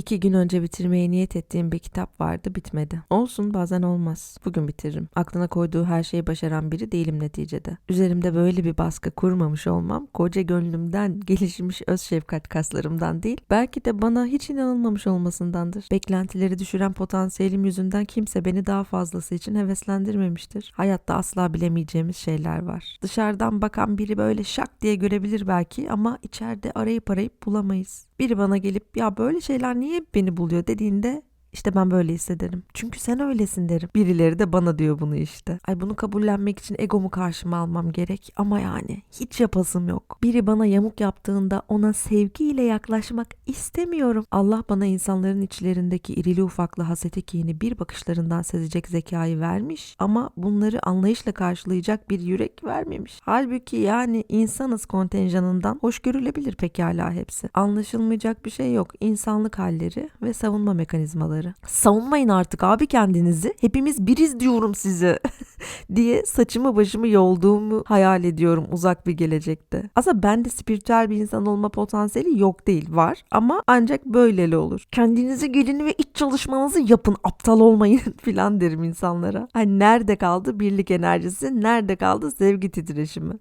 İki gün önce bitirmeye niyet ettiğim bir kitap vardı bitmedi. Olsun bazen olmaz. Bugün bitiririm. Aklına koyduğu her şeyi başaran biri değilim neticede. Üzerimde böyle bir baskı kurmamış olmam koca gönlümden gelişmiş öz şefkat kaslarımdan değil belki de bana hiç inanılmamış olmasındandır. Beklentileri düşüren potansiyelim yüzünden kimse beni daha fazlası için heveslendirmemiştir. Hayatta asla bilemeyeceğimiz şeyler var. Dışarıdan bakan biri böyle şak diye görebilir belki ama içeride arayıp arayıp bulamayız. Biri bana gelip ya böyle şeyler niye beni buluyor? dediğinde işte ben böyle hissederim. Çünkü sen öylesin derim. Birileri de bana diyor bunu işte. Ay bunu kabullenmek için egomu karşıma almam gerek ama yani hiç yapasım yok. Biri bana yamuk yaptığında ona sevgiyle yaklaşmak istemiyorum. Allah bana insanların içlerindeki irili ufaklı haseti kini bir bakışlarından sezecek zekayı vermiş ama bunları anlayışla karşılayacak bir yürek vermemiş. Halbuki yani insanız kontenjanından hoş görülebilir pekala hepsi. Anlaşılmayacak bir şey yok. İnsanlık halleri ve savunma mekanizmaları. Savunmayın artık abi kendinizi. Hepimiz biriz diyorum size. diye saçımı başımı yolduğumu hayal ediyorum uzak bir gelecekte. Aslında bende spiritüel bir insan olma potansiyeli yok değil var ama ancak böyleli olur. Kendinize gelin ve iç çalışmanızı yapın aptal olmayın filan derim insanlara. Hani nerede kaldı birlik enerjisi nerede kaldı sevgi titreşimi.